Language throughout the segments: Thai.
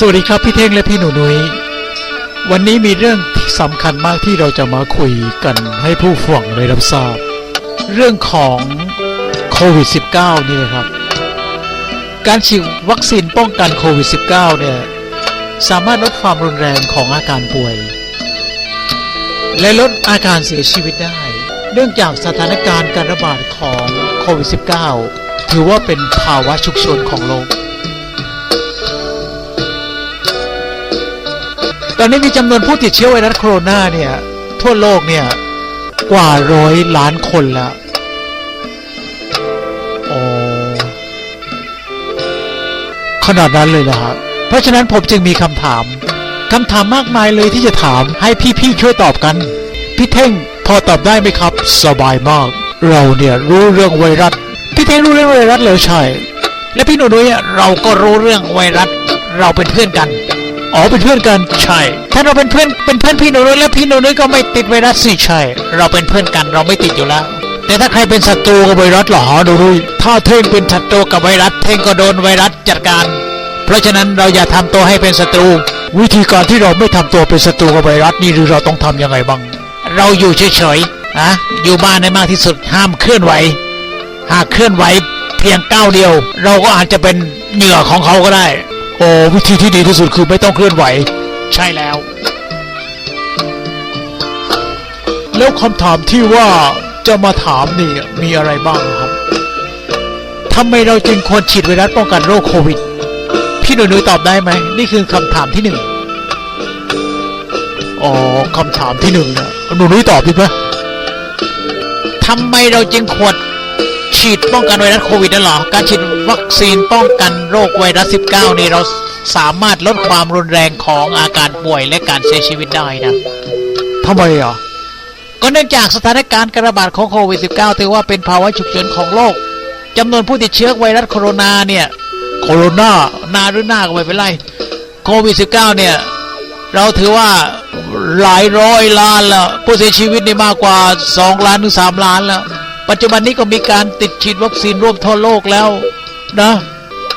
สวัสดีครับพี่เท่งและพี่หนูนุย้ยวันนี้มีเรื่องสำคัญมากที่เราจะมาคุยกันให้ผู้ฟังได้รับทราบ เรื่องของโควิด -19 นี่นะครับ การฉีดวัคซีนป้องกันโควิด -19 เนี่ยสามารถลดความรุนแรงของอาการป่วย และลดอาการเสียชีวิตได้ เนื่องจากสถานการณ์การระบาดของโควิด -19 ถือว่าเป็นภาวะฉุกเฉินของโลก ตอนนี้มีจำนวนผู้ติดเชื้อไวรัสโคโรนาเนี่ย ทั่วโลกเนี่ย กว่าร้อยล้านคนแล้วโอ้ขนาดนั้นเลยนะครับ เพราะฉะนั้นผมจึงมีคำถามคำถามมากมายเลยที่จะถามให้พี่ๆช่วยตอบกัน พี่เท่งพอตอบได้ไหมครับ สบายมาก เราเนี่ยรู้เรื่องไวรัส พี่เท่งรู้เรื่องไวรัสแล้วใช่ และพี่หนูนุ้ยอะเราก็รู้เรื่องไวรัส เราเป็นเพื่อนกัน อ๋อเป็นเพื่อนกันใช่ ถ้าเราเป็นเพื่อนเป็นเพื่อนพี่หนูนุ้ยแล้วพี่หนูนุ้ยก็ไม่ติดไวรัสสิใช่ เราเป็นเพื่อนกันเราไม่ติดอยู่แล้ว แต่ถ้าใครเป็นศัตรูกับไวรัสหรอหนูนุ้ยถ้าเท่งเป็นศัตรูกับไวรัสเท่งก็โดนไวรัสจัดการ เพราะฉะนั้นเราอย่าทำตัวให้เป็นศัตรู วิธีการที่เราไม่ทำตัวเป็นศัตรูกับไวรัสนี่หรือเราต้องทำยังไงบ้าง เราอยู่เฉยๆนะอยู่บ้านให้มากที่สุดห้ามเคลื่อนไหว หากเคลื่อนไหวเพียงก้าวเดียว เราก็อาจจะเป็นเหยื่อของเขาก็ได้ โอ้วิธีที่ดีที่สุดคือไม่ต้องเคลื่อนไหว ใช่แล้ว แล้วคำถามที่ว่าจะมาถามนี่มีอะไรบ้างครับทำไมเราจึงควรฉีดไวรัสป้องกันโรคโควิด พี่หนุ่ยนุ้ยตอบได้ไหม นี่คือคำถามที่หนึ่งอ๋อคำถามที่หนึ่งนะหนูนุ้ยตอบดีไหมทำไมเราจึงควร ฉีดป้องกันไวรัสโควิดนั่นเหรอ การฉีดวัคซีนป้องกันโรคไวรัส 19 นี่เราสามารถลดความรุนแรงของอาการป่วยและการเสียชีวิตได้นะทำไมอะ ก็เนื่องจากสถานการณ์การระบาดของโควิด -19 ถือว่าเป็นภาวะฉุกเฉินของโลกจำนวนผู้ติดเชื้อไวรัสโคโรนาเนี่ย โคโรนานาหรือหน้าก็ไม่เป็นไรโควิด -19 เนี่ย เราถือว่าหลายร้อยล้านแล้วผู้เสียชีวิตนี่มากกว่า 2 ล้านถึง3ล้านแล้ว ปัจจุบันนี้ก็มีการติดฉีดวัคซีนร่วมทั่วโลกแล้วนะ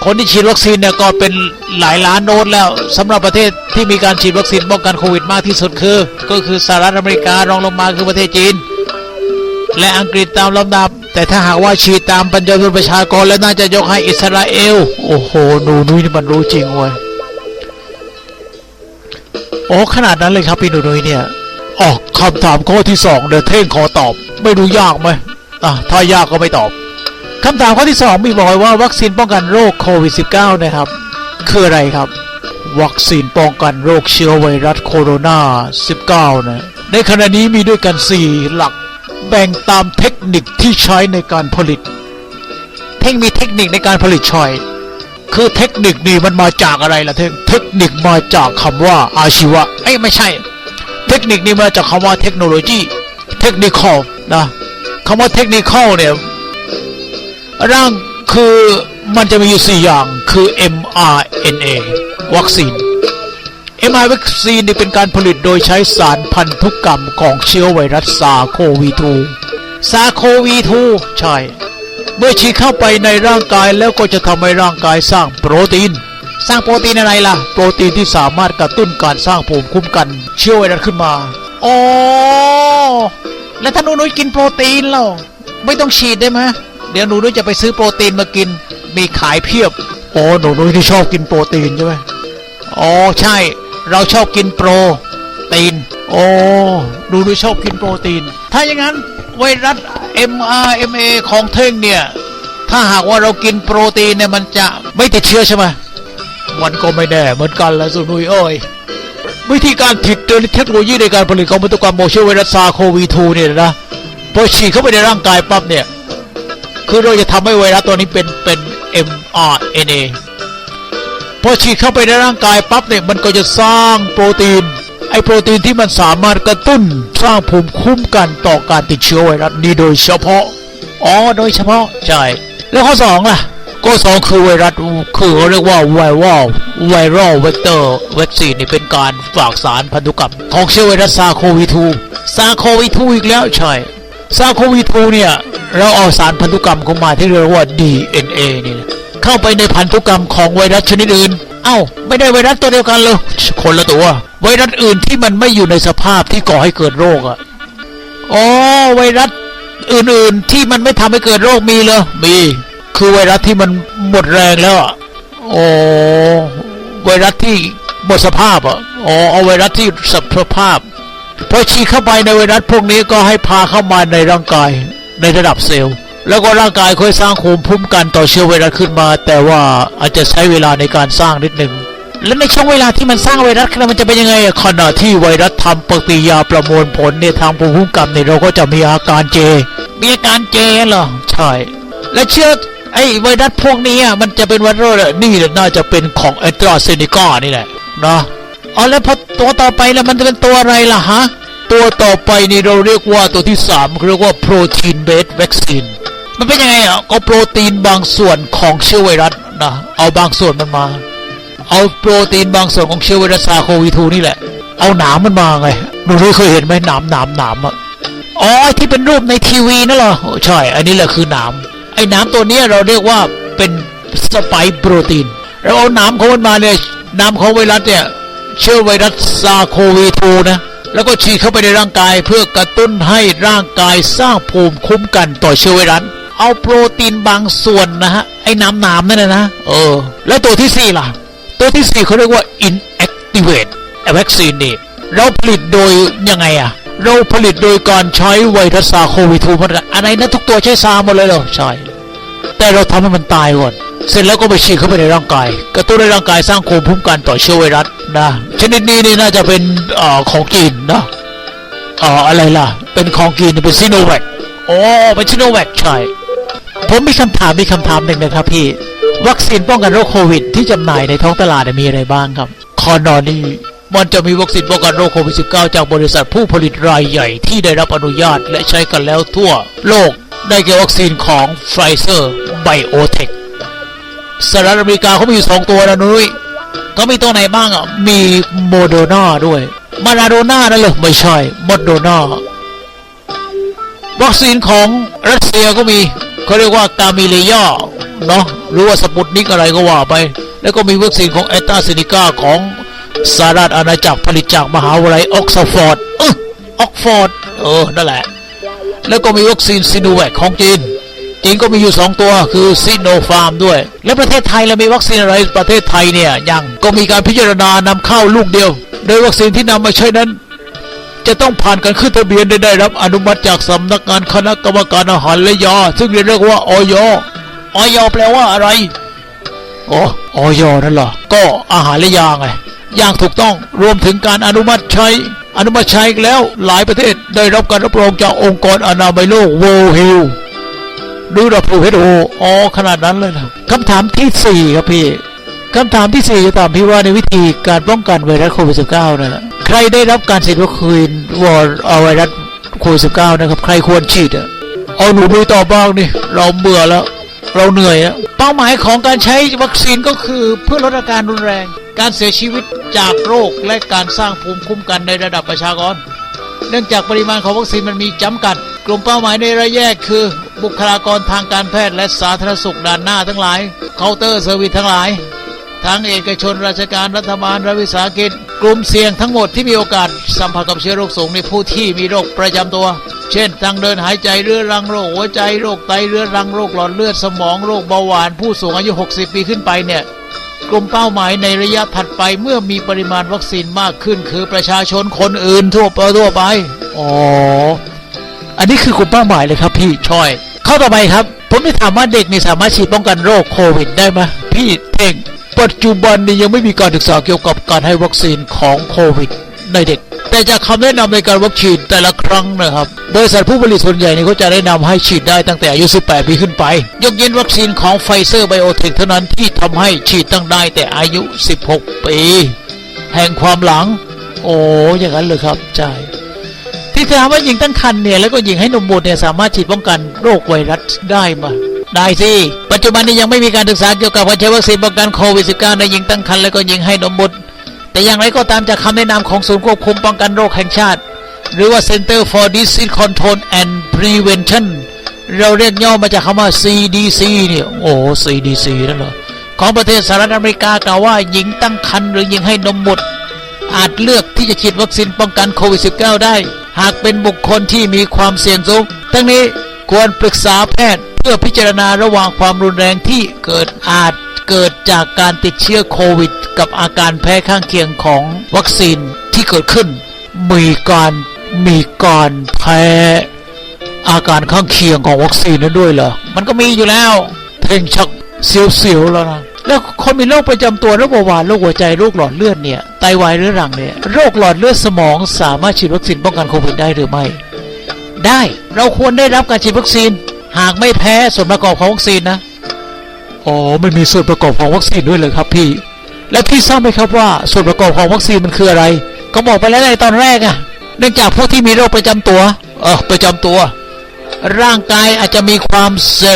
คนที่ฉีดวัคซีนเนี่ยก็เป็นหลายล้านโดสแล้วสำหรับประเทศที่มีการฉีดวัคซีนป้องกันโควิดมากที่สุดคือ ก็คือสหรัฐอเมริการองลงมาคือประเทศจีน และอังกฤษตามลำดับ แต่ถ้าหากว่าฉีดตามปัญญาชนประชากรแล้วน่าจะยกให้อิสราเอล โอ้โหหนูนุ้ยนี่มันรู้จริงเว้ยโอ้ขนาดนั้นเลยครับพี่หนูนุ้ยเนี่ยออกคำถามข้อที่สองเดี๋ยวเท่งขอตอบ ไม่รู้ยากไหม อะถ้ายากก็ไม่ตอบคำถามข้อที่สองมีบอกไว้ว่าวัคซีนป้องกันโรคโควิด -19 นะครับ คืออะไรครับ วัคซีนป้องกันโรคเชื้อไวรัสโคโรนา 19 นะในขณะนี้มีด้วยกัน 4 หลักแบ่งตามเทคนิคที่ใช้ในการผลิต เท่งมีเทคนิคในการผลิตชอยคือเทคนิคนี่มันมาจากอะไรล่ะเท่งเทคนิคมาจากคำว่าอาชีวะเอ้ไม่ใช่ เทคนิคนี่มาจากคำว่าเทคโนโลยีเทคนิคอลนะ คำว่าเทคนิคอลเนี่ยร่างคือมันจะมีอยู่สี่อย่างคือ mRNA วัคซีน mRNA วัคซีนนี่เป็นการผลิตโดยใช้สารพันธุกรรมของเชื้อไวรัสซาโควี2ซาโควี2ใช่ เมื่อฉีดเข้าไปในร่างกายแล้วก็จะทำให้ร่างกายสร้างโปรตีน สร้างโปรตีนอะไรล่ะ โปรตีนที่สามารถกระตุ้นการสร้างภูมิคุ้มกัน เชื้อไวรัสขึ้นมาอ๋อ แล้วถ้าหนูนุ้ยกินโปรตีนแล้วไม่ต้องฉีดได้ไหมเดี๋ยวหนูนุ้ยจะไปซื้อโปรตีนมากิน มีขายเพียบอ๋อหนูนุ้ยที่ชอบกินโปรตีนใช่ไหมอ๋อใช่ เราชอบกินโปรตีน โอ้หนูนุ้ยชอบกินโปรตีน ถ้าอย่างนั้นไวรัส mRNA ของเท่งเนี่ย ถ้าหากว่าเรากินโปรตีนเนี่ยมันจะไม่ติดเชื้อใช่ไหมมันก็ไม่แน่เหมือนกันแหละสุนุยเอ้ย วิธีการผิดเทคโนโลยีในการผลิตของพันธุกรรมโมเชื้อไวรัสซาโควี2เนี่ยนะพอฉีดเข้าไปในร่างกายปั๊บเนี่ย คือเราจะทำให้ไวรัสตัวนี้เป็นเป็น mRNA พอฉีดเข้าไปในร่างกายปั๊บเนี่ยมันก็จะสร้างโปรตีน ไอโปรตีนที่มันสามารถกระตุ้นสร้างภูมิคุ้มกันต่อการติดเชื้อไวรัสนี้โดยเฉพาะ อ๋อ โดยเฉพาะ ใช่ แล้วข้อสองล่ะ ข้อสองคือไวรัสคือเขาเรียกว่าไวรัลไวรัลเวกเตอร์เวัคซีนี่เป็นการฝากสารพันธุกรรมของเชื้อไวรัสซาโควี2ซาโควี2อีกแล้วใช่ซาโควี2เนี่ยเราเอาสารพันธุกรรมเข้ามาที่เรียกว่า DNA นี่เข้าไปในพันธุกรรมของไวรัสชนิดอื่นออ้าไม่ได้ไวรัสตัวเดียวกันเลยคนละตัว ไวรัสอื่นที่มันไม่อยู่ในสภาพที่ก่อให้เกิดโรคอะอ๋อไวรัสอื่นๆที่มันไม่ทำให้เกิดโรคมีเลยมี คือไวรัสที่มันหมดแรงแล้วอะโอ้ไวรัสที่หมดสภาพอะอ๋อเอาไวรัสที่สภาพพอฉีดเข้าไปในไวรัสพวกนี้ก็ให้พาเข้ามาในร่างกายในระดับเซลล์แล้วก็ร่างกายค่อยสร้างภูมิคุ้มกันต่อเชื้อไวรัสขึ้นมา แต่ว่าอาจจะใช้เวลาในการสร้างนิดหนึ่งแล้วในช่วงเวลาที่มันสร้างไวรัสขึ้นมามันจะเป็นยังไงอะขณะที่ไวรัสทำปฏิกิริยาประมวลผลในยทางภูมิคุ้มกันเนี่ยเราก็จะมีอาการเจ มีอาการเจเหรอใช่และเชื้อ ไอ้ไวรัสพวกนี้อะมันจะเป็นไวรัสอะนี่น่าจะเป็นของแอตราเซเนกานี่แหละนะอ๋อแล้วพอตัวต่อไปแล้วมันจะเป็นตัวอะไรล่ะฮะตัวต่อไปนี่เราเรียกว่าตัวที่สามเรียกว่าโปรตีนเบสวัคซีนมันเป็นยังไงอะก็โปรตีนบางส่วนของเชื้อไวรัสนะเอาบางส่วนมันมา เอาโปรตีนบางส่วนของเชื้อไวรัสซาโควี2นี่แหละ เอาหนามมันมาไงหนูเคยเห็นไหมหนามหนามหนามอะอ๋อที่เป็นรูปในทีวีนั่นเหรอโอ้ใช่ อันนี้แหละคือหนาม อ้หนาตัวเนี้ยเราเรียกว่าเป็นสไปโปรตีนเราเอานามของมันมาเนี่ยนามของไวรัสเนี่ยเชื้อไวรัสซาโควี2นะแล้วก็ฉีดเข้าไปในร่างกายเพื่อกระตุ้นให้ร่างกายสร้างภูมิคุ้มกันต่อเชื้อไวรัสเอาโปรตีนบางส่วนนะฮะไอ้น้ำน้ำนั่นนะนะเออ แล้วตัวที่สี่ล่ะ ตัวที่สี่เขาเรียกว่า inactivate vaccine นี่เราผลิตโดยยังไงอะเราผลิตโดยการใช้ไวรัสซาโควี2มันอะไรนะทุกตัวใช้ซาหมดเลยเหรอใช่ แต่เราทำให้มันตายก่อน เสร็จแล้วก็ไปฉีดเข้าไปในร่างกาย กระตุ้นให้ร่างกายสร้างภูมิคุ้มกันต่อเชื้อไวรัสนะ ชนิดนี้นี่น่าจะเป็นอของจีนนะออะไรล่ะ เป็นของจีนเป็นซิโนแวคโอ้เป็นซิโนแวคใช่ ผมมีคำถามมีคำถามหนึ่งนะครับพี่ วัคซีนป้องกันโรคโควิด ที่จำหน่ายในท้องตลาดมีอะไรบ้างครับ คอนอนี่มันจะมีวัคซีนป้องกันโรคโควิด -19 จากบริษัทผู้ผลิตรายใหญ่ที่ได้รับอนุญาตและใช้กันแล้วทั่วโลก ได้แก่วัคซีนของไฟเซอร์ไบโอเทคสหรัฐอเมริกาเขามีอยู่สองตัวนะนุ้ยก็มีตัวไหนบ้างอะ มีโมโดนาด้วยมาราโดนานั่นเหรอไม่ใช่โมโดนาวัคซีนของรัสเซียก็มีเขาเรียกว่ากามิเลยาเนาะหรือว่าสปุตนิกอะไรก็ว่าไป แล้วก็มีวัคซีนของแอตตาเซเนกาของสหรัฐอาณาจักรผลิตจากมหาวิทยาลัยออกซฟอร์ดเออออกฟอร์ดเออนั่นแหละ แล้วก็มีวัคซีนซิโนแวคของจีน จีนก็มีอยู่สองตัวคือซิโนฟาร์มด้วย แล้วประเทศไทยเรามีวัคซีนอะไรประเทศไทยเนี่ยยังก็มีการพิจารณานำเข้าลูกเดียว โดยวัคซีนที่นำมาใช้นั้น จะต้องผ่านการขึ้นทะเบียนได้รับอนุมัติจากสำนักงานคณะกรรมการอาหารและยาซึ่งเรียกว่าออยออยแปลว่าอะไรอ๋อออยนั่นเหรอก็อาหารและยาไงอย่างถูกต้องรวมถึงการอนุมัติใช้ อนุมัติใช้แล้วหลายประเทศได้รับการรับรองจากองค์กรอนามัยโลก World Health หรือ WHO อ๋อขนาดนั้นเลยนะคำถามที่สี่ครับพี่คำถามที่สี่จะถามพี่ว่าในวิธีการป้องกันไวรัสโควิด -19 นะใครได้รับการฉีดวัคซีนวอร์ไวรัสโควิด -19 นะครับ ใครควรฉีดอะเอาหนูดูต่อบ้างนี่เราเบื่อแล้ว เราเหนื่อยแล้วเป้าหมายของการใช้วัคซีนก็คือเพื่อลดอาการรุนแรง การเสียชีวิต จากโรคและการสร้างภูมิคุ้มกันในระดับประชากร เนื่องจากปริมาณของวัคซีนมันมีจำกัด กลุ่มเป้าหมายในระยะแยกคือ บุคลากรทางการแพทย์และสาธารณสุขด่านหน้าทั้งหลายเคาน์เตอร์เซอร์วิสทั้งหลายทั้งเอกชนราชการรัฐบาลรัฐวิสาหกิจ กลุ่มเสี่ยงทั้งหมดที่มีโอกาสสัมผัสกับเชื้อโรคสูงในผู้ที่มีโรคประจำตัว เช่นทางเดินหายใจเรื้อรังโรคหัวใจโรคไตเรื้อรังโรคหลอดเลือดสมองโรคเบาหวานผู้สูงอายุ 60 ปีขึ้นไปเนี่ย กลุ่มเป้าหมายในระยะถัดไปเมื่อมีปริมาณวัคซีนมากขึ้น คือประชาชนคนอื่นทั่วไปทั่วไปอ๋ออันนี้คือกลุ่มเป้าหมายเลยครับพี่ชอยเข้าต่อไปครับ ผมได้ถามว่าเด็กนี่สามารถฉีดป้องกันโรคโควิดได้ไหมพี่เท่งปัจจุบันนี้ยังไม่มีการศึกษาเกี่ยวกับการให้วัคซีนของโควิด ในเด็ก แต่จากคำแนะนำในการวัคซีนแต่ละครั้งนะครับบริษัทผู้ผลิตส่วนใหญ่นี่เขาจะแนะนำให้ฉีดได้ตั้งแต่อายุ 18 ปีขึ้นไป ยกเว้นวัคซีนของไฟเซอร์ไบโอเทคเท่านั้นที่ทำให้ฉีดตั้งได้แต่อายุ 16 ปี แห่งความหลัง โอ้อย่างนั้นเลยครับใช่ที่ถามว่าหญิงตั้งครรภ์เนี่ยแล้วก็หญิงให้นมบุตรเนี่ยสามารถฉีดป้องกันโรคไวรัสได้ไหมาได้สิปัจจุบันนี้ยังไม่มีการศึกษาเกี่ยวกับการใช้วัคซีนป้องกันโควิด -19 ในหญิงตั้งครรภ์และก็หญิงให้นมบุตร แต่อย่างไรก็ตามจากคำแนะนำของศูนย์ควบคุมป้องกันโรคแห่งชาติ หรือว่า Center for Disease Control and Prevention เราเรียกย่อมาจากคำว่า CDC เนี่ยโอ้ CDC นั่นเหรอของประเทศสหรัฐอเมริกากล่าวว่าหญิงตั้งครรภ์หรือหญิงให้นมบุตรอาจเลือกที่จะฉีดวัคซีนป้องกันโควิด -19 ได้ หากเป็นบุคคลที่มีความเสี่ยงสูงทั้งนี้ควรปรึกษาแพทย์เพื่อพิจารณาระหว่างความรุนแรงที่เกิดอาจ เกิดจากการติดเชื้อโควิด กับอาการแพ้ข้างเคียงของวัคซีนที่เกิดขึ้น มีการมีการแพ้อาการข้างเคียงของวัคซีนนั้นด้วยเหรอ มันก็มีอยู่แล้ว เพ่งชักเสียวๆแล้วนะแล้วคนมีโรคประจำตัวโรคเบาหวานโรคหัวใจโรคหลอดเลือดเนี่ยไตวายเรื้อรังเนี่ยโรคหลอดเลือดสมองสามารถฉีดวัคซีนป้องกันโควิดได้หรือไม่ ได้เราควรได้รับการฉีดวัคซีน หากไม่แพ้ส่วนประกอบของวัคซีนนะ อ๋อไม่มีส่วนประกอบของวัคซีนด้วยเลยครับพี่ และพี่ทราบไหมครับว่าส่วนประกอบของวัคซีนมันคืออะไร ก็บอกไปแล้วในตอนแรกอะเนื่องจากผู้ที่มีโรคประจำตัว เออประจำตัว ร่างกายอาจจะมีความเสี่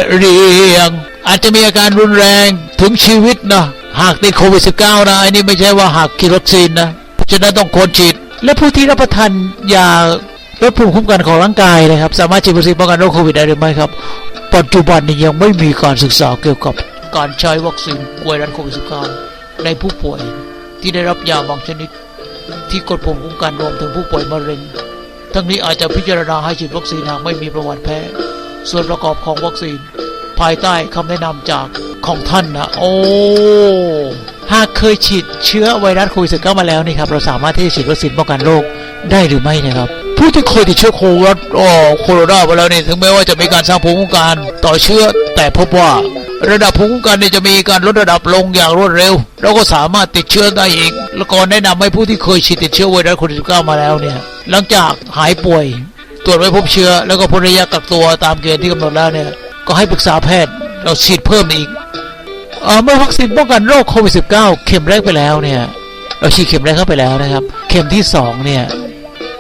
ยง อาจจะมีอาการรุนแรงถึงชีวิตนะหากติดโควิด -19 นะอันนี้ไม่ใช่ว่าหากฉีดวัคซีนนะเพราะฉะนั้นต้องควรฉีด และผู้ที่รับประทานยาลดภูมิคุ้มกันของร่างกายนะครับ สามารถฉีดวัคซีนป้องกันโรคโควิดได้หรือไม่ครับ ปัจจุบันนี้ยังไม่มีการศึกษาเกี่ยวกับ การใช้วัคซีนไวรัสโควิด -19 ในผู้ป่วยที่ได้รับยาบางชนิด ที่กดภูมิคุ้มกันรวมถึงผู้ป่วยมะเร็ง ทั้งนี้อาจจะพิจารณาให้ฉีดวัคซีนหากไม่มีประวัติแพ้ ส่วนประกอบของวัคซีน ภายใต้คำแนะนำจากของท่านนะโอ้หากเคยฉีดเชื้อไวรัสโควิด -19 มาแล้วนี่ครับเราสามารถที่จะฉีดวัคซีนป้องกันโรคได้หรือไม่นะครับผู้ที่เคยติดเชื้อโควิดอ๋อโคโรนาไปแล้วนี่ถึงแม้ว่าจะมีการสร้างภูมิคุ้มกันต่อเชื้อแต่พบว่า ระดับภูมิคุ้มกันเนี่ยจะมีการลดระดับลงอย่างรวดเร็วเราก็สามารถติดเชื้อได้อีก แล้วก็แนะนำให้ผู้ที่เคยฉีดติดเชื้อไวรัสโควิด -19 มาแล้วเนี่ยหลังจากหายป่วย ตรวจไม่พบเชื้อ แล้วก็พ้นระยะกักตัวตามเกณฑ์ที่กำหนดแล้วเนี่ยก็ให้ปรึกษาแพทย์เราฉีดเพิ่มอีกเมื่อวัคซีนป้องกันโรคโควิด -19 เข็มแรกไปแล้วเนี่ยเราฉีดเข็มแรกเข้าไปแล้วนะครับ เข็มที่สองเนี่ย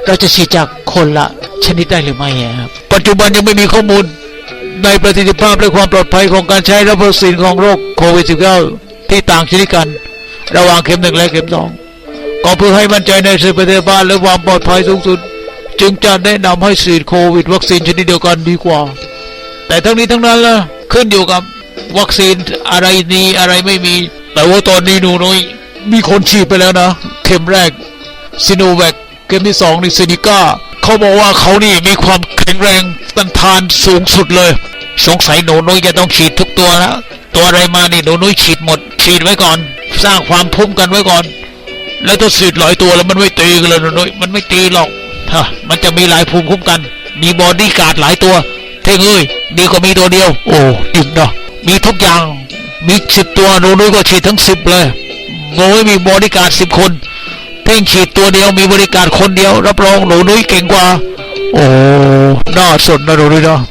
เราจะฉีดจากคนละชนิดได้หรือไม่ครับปัจจุบันยังไม่มีข้อมูล ในประสิทธิภาพและความปลอดภัยของการใช้รับวัคซีนของโรคโควิด -19 ที่ต่างชนิดกัน ระหว่างเข็มหนึ่งและเข็มสองก็เพื่อให้มั่นใจในประสิทธิภาพและความปลอดภัยสูงสุด จึงจะแนะนำให้ฉีดโควิด วัคซีนชนิดเดียวกันดีกว่า แต่ทั้งนี้ทั้งนั้นล่ะขึ้นอยู่กับวัคซีนอะไรดีอะไรไม่มี แต่ว่าตอนนี้หนูน้อยมีคนฉีดไปแล้วนะ เข็มแรกซิโนแวคเข็มที่สองนี่ซินิก้าเขาบอกว่าเขานี่มีความแข็งแรงต้านทานสูงสุดเลย สงสัยหนูนุ้ยจะต้องฉีดทุกตัวแล้ว ตัวอะไรมานี่หนูนุ้ยฉีดหมด ฉีดไว้ก่อน สร้างความภูมิกันไว้ก่อน แล้วถ้าฉีดหลายตัวแล้วมันไม่ตีกันเลยหนูนุ้ยมันไม่ตีหรอกฮะมันจะมีหลายภูมิคุ้มกัน มีบอดี้การ์ดหลายตัว เท่งเอ้ยดีกว่ามีตัวเดียว โอ้ดิ่งเนาะมีทุกอย่างมีสิบตัวหนูนุ้ยก็ฉีดทั้งสิบเลยโอ้ยมีบอดี้การ์ดสิบคนเพ่งฉีดตัวเดียวมีบริการคนเดียว รับรองหนูนุ้ยเก่งกว่า โอ้น่าสนนะหนูนุ้ยเนาะ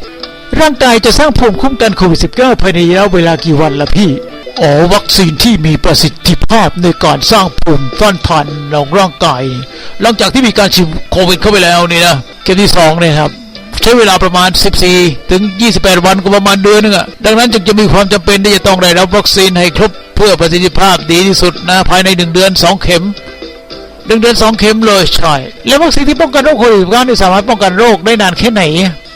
ร่างกายจะสร้างภูมิคุ้มกันโควิด -19 ภายในระยะเวลากี่วันละพี่ อ๋อ วัคซีนที่มีประสิทธิภาพในการสร้างภูมิต้านทานของร่างกาย หลังจากที่มีการฉีดโควิดเข้าไปแล้วนี่นะเข็มที่สองเนี่ยครับใช้เวลาประมาณ 14 ถึง 28 วันก็ประมาณเดือนนึงอะดังนั้นจึงจะมีความจำเป็นที่จะต้องได้รับวัคซีนให้ครบเพื่อประสิทธิภาพดีที่สุดนะภายใน 1 เดือน 2 เข็มหนึ่งเดือนสองเข็มเลยใช่แล้ววัคซีนที่ป้องกันโรคโควิด19นี่สามารถป้องกันโรคได้นานแค่ไหน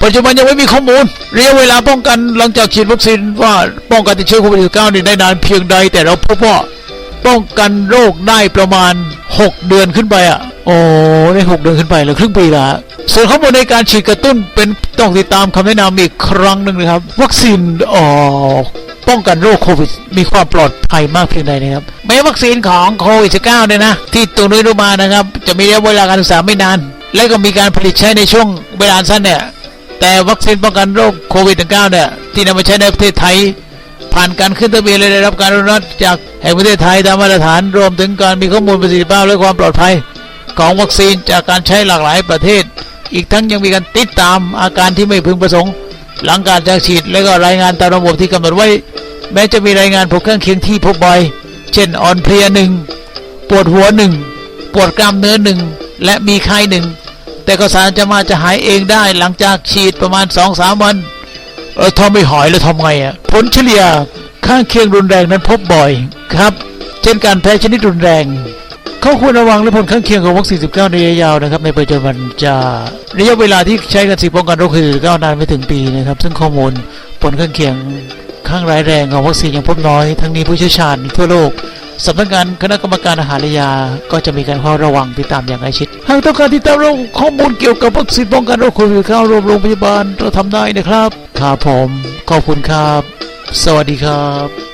ปัจจุบันยังไม่มีข้อมูลระยะเวลาป้องกันหลังจากฉีดวัคซีนว่าป้องกันติดเชื้อโควิด 19 นี่ได้นานเพียงใด แต่เราพบว่าป้องกันโรคได้ประมาณ 6 เดือนขึ้นไปอะโอ้ได้6เดือนขึ้นไปเลยครึ่งปีละส่วนข้อมูลในการฉีดกระตุ้นเป็นต้องติดตามคำแนะนำอีกครั้งหนึ่งนะครับ วัคซีนออกป้องกันโรคโควิด มีความปลอดภัยมากเพียงใดนะครับแม้วัคซีนของโควิด -19 เนี่ยนะ ที่ตัวนุ้ยรู้มานะครับ จะมีระยะเวลาการศึกษาไม่นาน และก็มีการผลิตใช้ในช่วงเวลาสั้นเนี่ย แต่วัคซีนป้องกันโรคโควิด -19 เนี่ยที่นำมาใช้ในประเทศไทย ผ่านการขึ้นทะเบียนและได้รับการอนุมัติจากแห่งประเทศไทยตามมาตรฐานรวมถึงการมีข้อมูลประสิทธิภาพและความปลอดภัย ของวัคซีนจากการใช้หลากหลายประเทศ อีกทั้งยังมีการติดตามอาการที่ไม่พึงประสงค์ หลังการจากฉีดและก็รายงานตามระบบที่กำหนดไว้ แม้จะมีรายงานผลข้างเคียงที่พบบ่อย เช่นอ่อนเพลียหนึ่งปวดหัวหนึ่งปวดกล้ามเนื้อหนึ่งและมีไข้หนึ่ง แต่ก็สารจะมาจะหายเองได้หลังจากฉีดประมาณ2-3วัน เออถ้าไม่หายแล้วทำไงอะผลเฉลี่ยข้างเคียงรุนแรงนั้นพบบ่อยครับ เช่นการแพ้ชนิดรุนแรง เขาควรระวังและผลข้างเคียงของวัคซีน 19 ในระยะยาวนะครับ ในปัจจุบันจะระยะเวลาที่ใช้กันสิป้องกันโรคโควิด -19 นานไม่ถึงปีนะครับ ซึ่งข้อมูลผลข้างเคียงข้ข้างร้ายแรงของวัคซีนยังพบน้อย ทั้งนี้ผู้เชี่ยวชาญทั่วโลก สำนักงานคณะกรรมการอาหารและยา ก็จะมีการเฝ้าระวังติดตามอย่างใกล้ชิด หากต้องการติดตามข้อมูลเกี่ยวกับวัคซีนป้องกันโรคโควิดเข้าโรงพยาบาลเราทำได้นะครับครับผม ขอบคุณครับ สวัสดีครับ